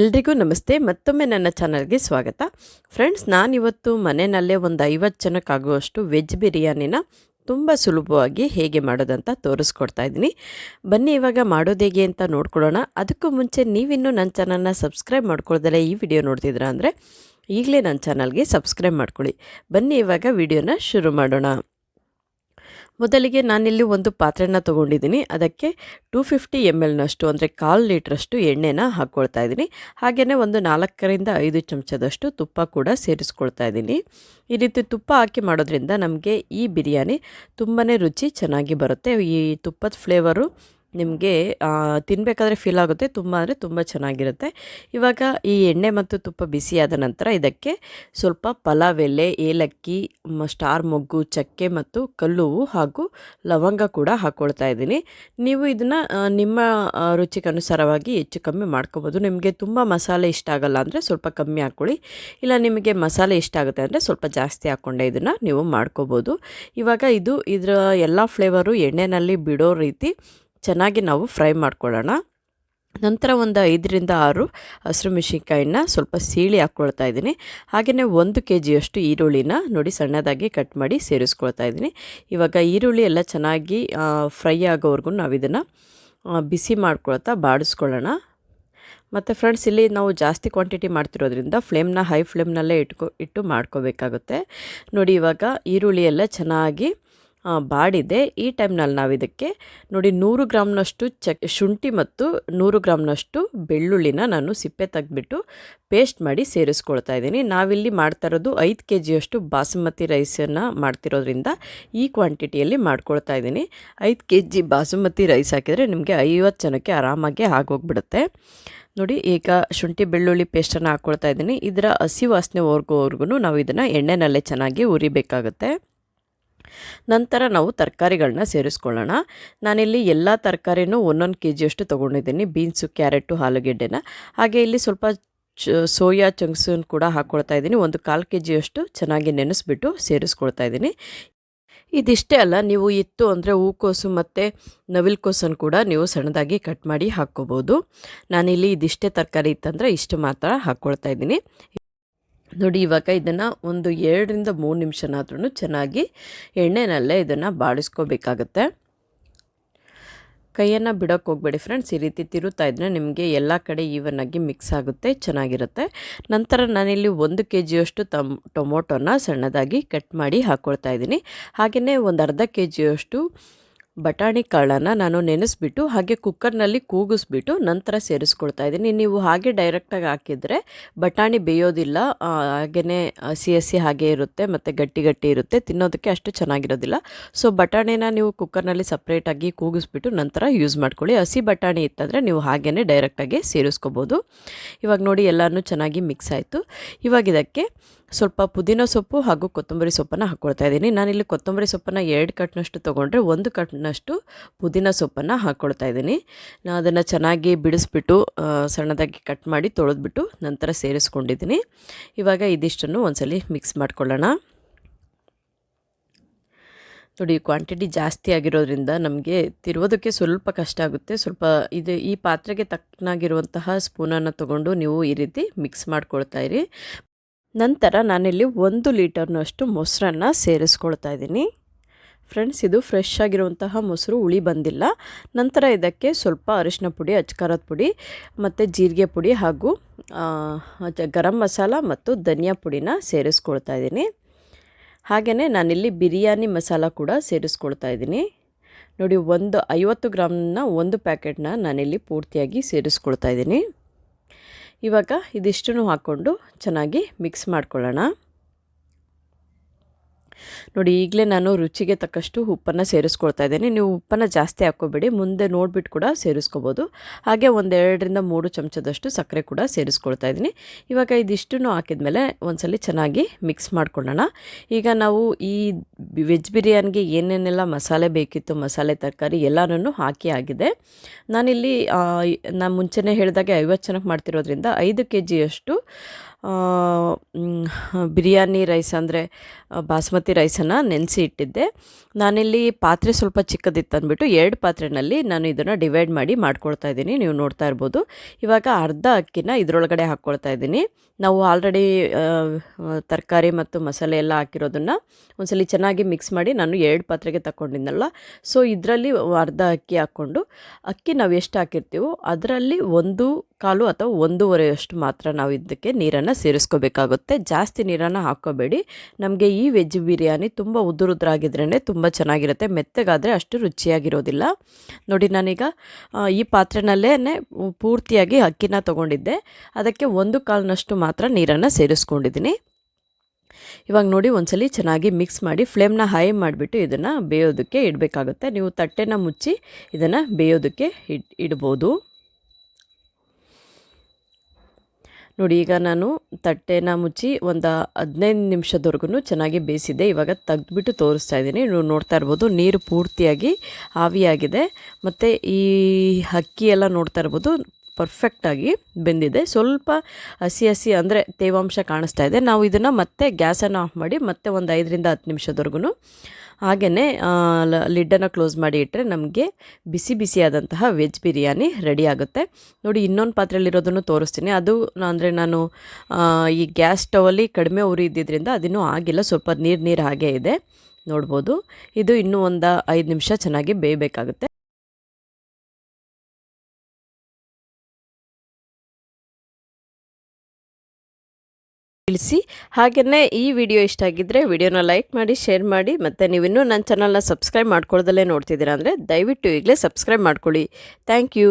ಎಲ್ರಿಗೂ ನಮಸ್ತೆ, ಮತ್ತೊಮ್ಮೆ ನನ್ನ ಚಾನಲ್ಗೆ ಸ್ವಾಗತ. ಫ್ರೆಂಡ್ಸ್, ನಾನಿವತ್ತು ಮನೆಯಲ್ಲೇ ಒಂದು ಐವತ್ತು ಜನಕ್ಕಾಗುವಷ್ಟು ವೆಜ್ ಬಿರಿಯಾನಿನ ತುಂಬ ಸುಲಭವಾಗಿ ಹೇಗೆ ಮಾಡೋದಂತ ತೋರಿಸ್ಕೊಡ್ತಾ ಇದ್ದೀನಿ. ಬನ್ನಿ, ಇವಾಗ ಮಾಡೋದು ಹೇಗೆ ಅಂತ ನೋಡ್ಕೊಳ್ಳೋಣ. ಅದಕ್ಕೂ ಮುಂಚೆ ನೀವಿನ್ನೂ ನನ್ನ ಚಾನಲ್ನ ಸಬ್ಸ್ಕ್ರೈಬ್ ಮಾಡ್ಕೊಳ್ದಲ್ಲೇ ಈ ವಿಡಿಯೋ ನೋಡ್ತಿದ್ರ ಅಂದರೆ ಈಗಲೇ ನನ್ನ ಚಾನಲ್ಗೆ ಸಬ್ಸ್ಕ್ರೈಬ್ ಮಾಡ್ಕೊಳ್ಳಿ. ಬನ್ನಿ, ಇವಾಗ ವಿಡಿಯೋನ ಶುರು ಮಾಡೋಣ. ಮೊದಲಿಗೆ ನಾನಿಲ್ಲಿ ಒಂದು ಪಾತ್ರೆನ ತೊಗೊಂಡಿದ್ದೀನಿ. ಅದಕ್ಕೆ ಟೂ ಫಿಫ್ಟಿ ಎಂ ಎಲ್ನಷ್ಟು ಅಂದರೆ ಕಾಲು ಲೀಟ್ರಷ್ಟು ಎಣ್ಣೆನ ಹಾಕ್ಕೊಳ್ತಾ ಇದ್ದೀನಿ. ಹಾಗೆಯೇ ಒಂದು ನಾಲ್ಕರಿಂದ ಐದು ಚಮಚದಷ್ಟು ತುಪ್ಪ ಕೂಡ ಸೇರಿಸ್ಕೊಳ್ತಾ ಇದ್ದೀನಿ. ಈ ರೀತಿ ತುಪ್ಪ ಹಾಕಿ ಮಾಡೋದ್ರಿಂದ ನಮಗೆ ಈ ಬಿರಿಯಾನಿ ತುಂಬಾ ರುಚಿ ಚೆನ್ನಾಗಿ ಬರುತ್ತೆ. ಈ ತುಪ್ಪದ ಫ್ಲೇವರು ನಿಮಗೆ ತಿನ್ನಬೇಕಾದ್ರೆ ಫೀಲ್ ಆಗುತ್ತೆ, ತುಂಬ ಅಂದರೆ ತುಂಬ ಚೆನ್ನಾಗಿರುತ್ತೆ. ಇವಾಗ ಈ ಎಣ್ಣೆ ಮತ್ತು ತುಪ್ಪ ಬಿಸಿಯಾದ ನಂತರ ಇದಕ್ಕೆ ಸ್ವಲ್ಪ ಪಲಾವ್ ಎಲೆ, ಏಲಕ್ಕಿ ಸ್ಟಾರ್ ಮೊಗ್ಗು, ಚಕ್ಕೆ ಮತ್ತು ಕಲ್ಲು ಹಾಗೂ ಲವಂಗ ಕೂಡ ಹಾಕ್ಕೊಳ್ತಾ ಇದ್ದೀನಿ. ನೀವು ಇದನ್ನು ನಿಮ್ಮ ರುಚಿಗೆ ಅನುಸಾರವಾಗಿ ಹೆಚ್ಚು ಕಮ್ಮಿ ಮಾಡ್ಕೋಬೋದು. ನಿಮಗೆ ತುಂಬ ಮಸಾಲೆ ಇಷ್ಟ ಆಗಲ್ಲ ಅಂದರೆ ಸ್ವಲ್ಪ ಕಮ್ಮಿ ಹಾಕ್ಕೊಳ್ಳಿ ಇಲ್ಲ ನಿಮಗೆ ಮಸಾಲೆ ಇಷ್ಟ ಆಗುತ್ತೆ ಅಂದರೆ ಸ್ವಲ್ಪ ಜಾಸ್ತಿ ಹಾಕ್ಕೊಂಡೆ ಇದನ್ನು ನೀವು ಮಾಡ್ಕೋಬೋದು. ಇವಾಗ ಇದು ಇದರ ಎಲ್ಲ ಫ್ಲೇವರು ಎಣ್ಣೆನಲ್ಲಿ ಬಿಡೋ ರೀತಿ ಚೆನ್ನಾಗಿ ನಾವು ಫ್ರೈ ಮಾಡ್ಕೊಳ್ಳೋಣ. ನಂತರ ಒಂದು ಐದರಿಂದ ಆರು ಹಸಿರು ಮೆಣಸಿನ್ಕಾಯಿನ ಸ್ವಲ್ಪ ಸೀಳಿ ಹಾಕ್ಕೊಳ್ತಾ ಇದ್ದೀನಿ. ಹಾಗೆಯೇ ಒಂದು ಕೆ ಜಿಯಷ್ಟು ಈರುಳ್ಳಿನ ನೋಡಿ ಸಣ್ಣದಾಗಿ ಕಟ್ ಮಾಡಿ ಸೇರಿಸ್ಕೊಳ್ತಾ ಇದ್ದೀನಿ. ಇವಾಗ ಈರುಳ್ಳಿ ಎಲ್ಲ ಚೆನ್ನಾಗಿ ಫ್ರೈ ಆಗೋವರೆಗೂ ನಾವು ಇದನ್ನು ಬಿಸಿ ಮಾಡ್ಕೊಳ್ತಾ ಬಾಡಿಸ್ಕೊಳ್ಳೋಣ. ಮತ್ತು ಫ್ರೆಂಡ್ಸ್, ಇಲ್ಲಿ ನಾವು ಜಾಸ್ತಿ ಕ್ವಾಂಟಿಟಿ ಮಾಡ್ತಿರೋದ್ರಿಂದ ಫ್ಲೇಮ್ನ ಹೈ ಫ್ಲೇಮ್ನಲ್ಲೇ ಇಟ್ಕೊ, ಇಟ್ಟು ಮಾಡ್ಕೋಬೇಕಾಗುತ್ತೆ. ನೋಡಿ ಇವಾಗ ಈರುಳ್ಳಿ ಎಲ್ಲ ಚೆನ್ನಾಗಿ ಬಾಡಿದೆ. ಈ ಟೈಮ್ನಲ್ಲಿ ನಾವು ಇದಕ್ಕೆ ನೋಡಿ ನೂರು ಗ್ರಾಮ್ನಷ್ಟು ಚಕ್, ಶುಂಠಿ ಮತ್ತು ನೂರು ಗ್ರಾಮ್ನಷ್ಟು ಬೆಳ್ಳುಳ್ಳಿನ ನಾನು ಸಿಪ್ಪೆ ತೆಗೆದ್ಬಿಟ್ಟು ಪೇಸ್ಟ್ ಮಾಡಿ ಸೇರಿಸ್ಕೊಳ್ತಾ ಇದ್ದೀನಿ. ನಾವಿಲ್ಲಿ ಮಾಡ್ತಾ ಇರೋದು ಐದು ಕೆ ಜಿಯಷ್ಟು ಬಾಸುಮತಿ ರೈಸನ್ನು ಮಾಡ್ತಿರೋದ್ರಿಂದ ಈ ಕ್ವಾಂಟಿಟಿಯಲ್ಲಿ ಮಾಡ್ಕೊಳ್ತಾ ಇದ್ದೀನಿ. ಐದು ಕೆ ಜಿ ಬಾಸುಮತಿ ರೈಸ್ ಹಾಕಿದರೆ ನಿಮಗೆ ಐವತ್ತು ಜನಕ್ಕೆ ಆರಾಮಾಗಿ ಆಗೋಗ್ಬಿಡುತ್ತೆ. ನೋಡಿ ಈಗ ಶುಂಠಿ ಬೆಳ್ಳುಳ್ಳಿ ಪೇಸ್ಟನ್ನು ಹಾಕ್ಕೊಳ್ತಾ ಇದ್ದೀನಿ. ಇದರ ಹಸಿ ವಾಸನೆ ಹೊರ್ಗೋವರೆಗೂ ನಾವು ಇದನ್ನು ಎಣ್ಣೆನಲ್ಲೇ ಚೆನ್ನಾಗಿ ಉರಿಬೇಕಾಗುತ್ತೆ ನಂತರ ನಾವು ತರಕಾರಿಗಳನ್ನ ಸೇರಿಸ್ಕೊಳ್ಳೋಣ. ನಾನಿಲ್ಲಿ ಎಲ್ಲ ತರಕಾರಿನೂ ಒಂದೊಂದು ಕೆ ಜಿಯಷ್ಟು ತೊಗೊಂಡಿದ್ದೀನಿ. ಬೀನ್ಸು, ಕ್ಯಾರೆಟು, ಆಲೂಗೆಡ್ಡೆನ. ಹಾಗೆ ಇಲ್ಲಿ ಸ್ವಲ್ಪ ಸೋಯಾ ಚಂಕ್ಸನ್ನು ಕೂಡ ಹಾಕ್ಕೊಳ್ತಾ ಇದ್ದೀನಿ. ಒಂದು ಕಾಲು ಕೆ ಜಿಯಷ್ಟು ಚೆನ್ನಾಗಿ ನೆನೆಸ್ಬಿಟ್ಟು ಸೇರಿಸ್ಕೊಳ್ತಾ ಇದ್ದೀನಿ. ಇದಿಷ್ಟೇ ಅಲ್ಲ, ನೀವು ಇತ್ತು ಅಂದರೆ ಹೂಕೋಸು ಮತ್ತು ನವಿಲ್ಕೋಸನ್ನು ಕೂಡ ನೀವು ಸಣ್ಣದಾಗಿ ಕಟ್ ಮಾಡಿ ಹಾಕ್ಕೋಬೋದು. ನಾನಿಲ್ಲಿ ಇದಿಷ್ಟೇ ತರಕಾರಿ ಇತ್ತಂದರೆ ಇಷ್ಟು ಮಾತ್ರ ಹಾಕ್ಕೊಳ್ತಾ ಇದ್ದೀನಿ. ನೋಡಿ, ಇವಾಗ ಇದನ್ನು ಒಂದು ಎರಡರಿಂದ ಮೂರು ನಿಮಿಷನಾದ್ರೂ ಚೆನ್ನಾಗಿ ಎಣ್ಣೆನಲ್ಲೇ ಇದನ್ನು ಬಾಡಿಸ್ಕೋಬೇಕಾಗತ್ತೆ ಕೈಯನ್ನು ಬಿಡೋಕ್ಕೆ ಹೋಗಬೇಡಿ ಫ್ರೆಂಡ್ಸ್, ಈ ರೀತಿ ತಿರುತ್ತಾ ಇದ್ದರೆ ನಿಮಗೆ ಎಲ್ಲ ಕಡೆ ಈವನ್ನಾಗಿ ಮಿಕ್ಸ್ ಆಗುತ್ತೆ, ಚೆನ್ನಾಗಿರುತ್ತೆ. ನಂತರ ನಾನಿಲ್ಲಿ ಒಂದು ಕೆ ಜಿಯಷ್ಟು ತಮ್, ಟೊಮೊಟೊನ ಸಣ್ಣದಾಗಿ ಕಟ್ ಮಾಡಿ ಹಾಕ್ಕೊಳ್ತಾ ಇದ್ದೀನಿ. ಹಾಗೆಯೇ ಒಂದು ಅರ್ಧ ಕೆ ಜಿಯಷ್ಟು ಬಟಾಣಿ ಕಾಳನ್ನು ನಾನು ನೆನೆಸ್ಬಿಟ್ಟು ಹಾಗೆ ಕುಕ್ಕರ್ನಲ್ಲಿ ಕೂಗಿಸ್ಬಿಟ್ಟು ನಂತರ ಸೇರಿಸ್ಕೊಳ್ತಾ ಇದ್ದೀನಿ. ನೀವು ಹಾಗೆ ಡೈರೆಕ್ಟಾಗಿ ಹಾಕಿದರೆ ಬಟಾಣಿ ಬೇಯೋದಿಲ್ಲ ಹಾಗೆಯೇ ಹಸಿ ಹಸಿ ಹಾಗೆ ಇರುತ್ತೆ ಮತ್ತು ಗಟ್ಟಿ ಗಟ್ಟಿ ಇರುತ್ತೆ, ತಿನ್ನೋದಕ್ಕೆ ಅಷ್ಟು ಚೆನ್ನಾಗಿರೋದಿಲ್ಲ. ಸೊ ಬಟಾಣಿನ ನೀವು ಕುಕ್ಕರ್ನಲ್ಲಿ ಸಪ್ರೇಟಾಗಿ ಕೂಗಿಸ್ಬಿಟ್ಟು ನಂತರ ಯೂಸ್ ಮಾಡ್ಕೊಳ್ಳಿ. ಹಸಿ ಬಟಾಣಿ ಇತ್ತಂದರೆ ನೀವು ಹಾಗೆಯೇ ಡೈರೆಕ್ಟಾಗಿ ಸೇರಿಸ್ಕೋಬೋದು. ಇವಾಗ ನೋಡಿ ಎಲ್ಲನೂ ಚೆನ್ನಾಗಿ ಮಿಕ್ಸ್ ಆಯಿತು. ಇವಾಗ ಇದಕ್ಕೆ ಸ್ವಲ್ಪ ಪುದೀನ ಸೊಪ್ಪು ಹಾಗೂ ಕೊತ್ತಂಬರಿ ಸೊಪ್ಪನ್ನು ಹಾಕ್ಕೊಳ್ತಾ ಇದ್ದೀನಿ. ನಾನಿಲ್ಲಿ ಕೊತ್ತಂಬರಿ ಸೊಪ್ಪನ್ನು ಎರಡು ಕಟ್ನಷ್ಟು ತೊಗೊಂಡ್ರೆ ಒಂದು ಕಟ್ನಷ್ಟು ಪುದೀನ ಸೊಪ್ಪನ್ನು ಹಾಕ್ಕೊಳ್ತಾ ಇದ್ದೀನಿ. ನಾನು ಅದನ್ನು ಚೆನ್ನಾಗಿ ಬಿಡಿಸ್ಬಿಟ್ಟು ಸಣ್ಣದಾಗಿ ಕಟ್ ಮಾಡಿ ತೊಳೆದ್ಬಿಟ್ಟು ನಂತರ ಸೇರಿಸ್ಕೊಂಡಿದ್ದೀನಿ. ಇವಾಗ ಇದಿಷ್ಟನ್ನು ಒಂದ್ಸಲಿ ಮಿಕ್ಸ್ ಮಾಡ್ಕೊಳ್ಳೋಣ. ನೋಡಿ, ಕ್ವಾಂಟಿಟಿ ಜಾಸ್ತಿ ಆಗಿರೋದ್ರಿಂದ ನಮಗೆ ತಿರುವುದಕ್ಕೆ ಸ್ವಲ್ಪ ಕಷ್ಟ ಆಗುತ್ತೆ. ಸ್ವಲ್ಪ ಇದು ಈ ಪಾತ್ರೆಗೆ ತಕ್ಕನಾಗಿರುವಂತಹ ಸ್ಪೂನನ್ನು ತಗೊಂಡು ನೀವು ಈ ರೀತಿ ಮಿಕ್ಸ್ ಮಾಡ್ಕೊಳ್ತಾ ಇರಿ. ನಂತರ ನಾನಿಲ್ಲಿ ಒಂದು ಲೀಟರ್ನಷ್ಟು ಮೊಸರನ್ನು ಸೇರಿಸ್ಕೊಳ್ತಾ ಇದ್ದೀನಿ. ಫ್ರೆಂಡ್ಸ್, ಇದು ಫ್ರೆಶ್ ಆಗಿರುವಂತಹ ಮೊಸರು, ಹುಳಿ ಬಂದಿಲ್ಲ. ನಂತರ ಇದಕ್ಕೆ ಸ್ವಲ್ಪ ಅರಿಶಿನ ಪುಡಿ ಅಚ್ಕಾರದ ಪುಡಿ, ಮತ್ತು ಜೀರಿಗೆ ಪುಡಿ ಹಾಗೂ ಗರಂ ಮಸಾಲ ಮತ್ತು ಧನಿಯಾ ಪುಡಿನ ಸೇರಿಸ್ಕೊಳ್ತಾ ಇದ್ದೀನಿ. ಹಾಗೆಯೇ ನಾನಿಲ್ಲಿ ಬಿರಿಯಾನಿ ಮಸಾಲ ಕೂಡ ಸೇರಿಸ್ಕೊಳ್ತಾ ಇದ್ದೀನಿ. ನೋಡಿ, ಒಂದು ಐವತ್ತು ಗ್ರಾಮ್ನ ಒಂದು ಪ್ಯಾಕೆಟ್ನ ನಾನಿಲ್ಲಿ ಪೂರ್ತಿಯಾಗಿ ಸೇರಿಸ್ಕೊಳ್ತಾ ಇದ್ದೀನಿ. ಇವಾಗ ಇದಿಷ್ಟನ್ನು ಹಾಕ್ಕೊಂಡು ಚೆನ್ನಾಗಿ ಮಿಕ್ಸ್ ಮಾಡ್ಕೊಳ್ಳೋಣ. ನೋಡಿ, ಈಗಲೇ ನಾನು ರುಚಿಗೆ ತಕ್ಕಷ್ಟು ಉಪ್ಪನ್ನು ಸೇರಿಸ್ಕೊಳ್ತಾ ಇದ್ದೀನಿ. ನೀವು ಉಪ್ಪನ್ನು ಜಾಸ್ತಿ ಹಾಕೋಬೇಡಿ ಮುಂದೆ ನೋಡಿಬಿಟ್ಟು ಕೂಡ ಸೇರಿಸ್ಕೋಬೋದು. ಹಾಗೆ ಒಂದೆರಡರಿಂದ ಮೂರು ಚಮಚದಷ್ಟು ಸಕ್ಕರೆ ಕೂಡ ಸೇರಿಸ್ಕೊಳ್ತಾ ಇದ್ದೀನಿ. ಇವಾಗ ಇದಿಷ್ಟನ್ನು ಹಾಕಿದ್ಮೇಲೆ ಒಂದ್ಸಲಿ ಚೆನ್ನಾಗಿ ಮಿಕ್ಸ್ ಮಾಡ್ಕೊಳ್ಳೋಣ. ಈಗ ನಾವು ಈ ವೆಜ್ ಬಿರಿಯಾನಿಗೆ ಏನೇನೆಲ್ಲ ಮಸಾಲೆ ಬೇಕಿತ್ತು, ಮಸಾಲೆ ತರಕಾರಿ ಎಲ್ಲನೂ ಹಾಕಿ ಆಗಿದೆ. ನಾನಿಲ್ಲಿ ನಾನು ಮುಂಚೆನೇ ಹೇಳಿದಾಗೆ ಐವತ್ತು ಜನಕ್ಕೆ ಮಾಡ್ತಿರೋದ್ರಿಂದ ಐದು ಕೆ ಜಿಯಷ್ಟು ಬಿರಿಯಾನಿ ರೈಸ್ ಅಂದರೆ ಬಾಸ್ಮತಿ ರೈಸನ್ನು ನೆನೆಸಿ ಇಟ್ಟಿದ್ದೆ. ನಾನಿಲ್ಲಿ ಪಾತ್ರೆ ಸ್ವಲ್ಪ ಚಿಕ್ಕದಿತ್ತು ಅಂದ್ಬಿಟ್ಟು ಎರಡು ಪಾತ್ರೆನಲ್ಲಿ ನಾನು ಇದನ್ನು ಡಿವೈಡ್ ಮಾಡಿ ಮಾಡ್ಕೊಳ್ತಾ ಇದ್ದೀನಿ. ನೀವು ನೋಡ್ತಾ ಇರ್ಬೋದು. ಇವಾಗ ಅರ್ಧ ಅಕ್ಕಿನ ಇದರೊಳಗಡೆ ಹಾಕ್ಕೊಳ್ತಾ ಇದ್ದೀನಿ. ನಾವು ಆಲ್ರೆಡಿ ತರಕಾರಿ ಮತ್ತು ಮಸಾಲೆ ಎಲ್ಲ ಹಾಕಿರೋದನ್ನು ಒಂದ್ಸಲಿ ಚೆನ್ನಾಗಿ ಮಿಕ್ಸ್ ಮಾಡಿ ನಾನು ಎರಡು ಪಾತ್ರೆಗೆ ತಗೊಂಡಿದ್ನಲ್ಲ ಸೊ, ಇದರಲ್ಲಿ ಅರ್ಧ ಅಕ್ಕಿ ಹಾಕ್ಕೊಂಡು, ಅಕ್ಕಿ ನಾವು ಎಷ್ಟು ಹಾಕಿರ್ತೀವೋ ಅದರಲ್ಲಿ ಒಂದು ಕಾಲು ಅಥವಾ ಒಂದೂವರೆಯಷ್ಟು ಮಾತ್ರ ನಾವು ಇದಕ್ಕೆ ನೀರನ್ನು ಸೇರಿಸ್ಕೋಬೇಕಾಗುತ್ತೆ. ಜಾಸ್ತಿ ನೀರನ್ನು ಹಾಕ್ಕೋಬೇಡಿ. ನಮಗೆ ಈ ವೆಜ್ ಬಿರಿಯಾನಿ ತುಂಬ ಉದುರುದ್ರಾಗಿದ್ರೇ ತುಂಬ ಚೆನ್ನಾಗಿರುತ್ತೆ. ಮೆತ್ತಗಾದರೆ ಅಷ್ಟು ರುಚಿಯಾಗಿರೋದಿಲ್ಲ. ನೋಡಿ, ನಾನೀಗ ಈ ಪಾತ್ರೆನಲ್ಲೇ ಪೂರ್ತಿಯಾಗಿ ಅಕ್ಕಿನ ತೊಗೊಂಡಿದ್ದೆ. ಅದಕ್ಕೆ ಒಂದು ಕಾಲಿನಷ್ಟು ಮಾತ್ರ ನೀರನ್ನು ಸೇರಿಸ್ಕೊಂಡಿದ್ದೀನಿ. ಇವಾಗ ನೋಡಿ, ಒಂದ್ಸಲಿ ಚೆನ್ನಾಗಿ ಮಿಕ್ಸ್ ಮಾಡಿ ಫ್ಲೇಮ್ನ ಹೈ ಮಾಡಿಬಿಟ್ಟು ಇದನ್ನು ಬೇಯೋದಕ್ಕೆ ಇಡಬೇಕಾಗುತ್ತೆ. ನೀವು ತಟ್ಟೆನ ಮುಚ್ಚಿ ಇದನ್ನು ಬೇಯೋದಕ್ಕೆ ಇಡ್, ಇಡ್ಬೋದು. ನೋಡಿ, ಈಗ ನಾನು ತಟ್ಟೆನ ಮುಚ್ಚಿ ಒಂದು ಹದಿನೈದು ನಿಮಿಷದವರೆಗೂ ಚೆನ್ನಾಗಿ ಬೇಯಿಸಿದ್ದೆ ಇವಾಗ ತೆಗೆದ್ಬಿಟ್ಟು ತೋರಿಸ್ತಾ ಇದ್ದೀನಿ. ನೀವು ನೋಡ್ತಾ ಇರ್ಬೋದು, ನೀರು ಪೂರ್ತಿಯಾಗಿ ಆವಿಯಾಗಿದೆ. ಮತ್ತು ಈ ಅಕ್ಕಿ ಎಲ್ಲ ನೋಡ್ತಾ ಇರ್ಬೋದು ಪರ್ಫೆಕ್ಟಾಗಿ ಬೆಂದಿದೆ. ಸ್ವಲ್ಪ ಹಸಿ ಹಸಿ ಅಂದರೆ ತೇವಾಂಶ ಕಾಣಿಸ್ತಾ ಇದೆ. ನಾವು ಇದನ್ನು ಮತ್ತೆ ಗ್ಯಾಸನ್ನು ಆಫ್ ಮಾಡಿ ಮತ್ತೆ ಒಂದು ಐದರಿಂದ ಹತ್ತು ನಿಮಿಷದವರೆಗೂ ಹಾಗೆಯೇ ಲಿಡ್ಡನ್ನು ಕ್ಲೋಸ್ ಮಾಡಿ ಇಟ್ಟರೆ ನಮಗೆ ಬಿಸಿ ಬಿಸಿಯಾದಂತಹ ವೆಜ್ ಬಿರಿಯಾನಿ ರೆಡಿ ಆಗುತ್ತೆ. ನೋಡಿ, ಇನ್ನೊಂದು ಪಾತ್ರೆಯಲ್ಲಿರೋದನ್ನು ತೋರಿಸ್ತೀನಿ. ಅದು ಅಂದರೆ ನಾನು ಈ ಗ್ಯಾಸ್ ಸ್ಟವಲ್ಲಿ ಕಡಿಮೆ ಉರಿ ಇದ್ದಿದ್ದರಿಂದ ಅದಿನ್ನೂ ಆಗಿಲ್ಲ. ಸ್ವಲ್ಪ ನೀರು ನೀರು ಹಾಗೆ ಇದೆ. ನೋಡ್ಬೋದು. ಇದು ಇನ್ನೂ ಒಂದು ಐದು ನಿಮಿಷ ಚೆನ್ನಾಗಿ ಬೇಯಬೇಕಾಗುತ್ತೆ. ತಿಳಿಸಿ. ಹಾಗೆಯೇ ಈ ವಿಡಿಯೋ ಇಷ್ಟ ಆಗಿದ್ದರೆ ವಿಡಿಯೋನ ಲೈಕ್ ಮಾಡಿ, ಶೇರ್ ಮಾಡಿ, ಮತ್ತು ನೀವಿನ್ನೂ ನನ್ನ ಚಾನಲ್ನ ಸಬ್ಸ್ಕ್ರೈಬ್ ಮಾಡ್ಕೊಳ್ಳೋದಲ್ಲೇ ನೋಡ್ತಿದ್ದೀರಾ ಅಂದರೆ ದಯವಿಟ್ಟು ಈಗಲೇ ಸಬ್ಸ್ಕ್ರೈಬ್ ಮಾಡ್ಕೊಳ್ಳಿ. Thank you.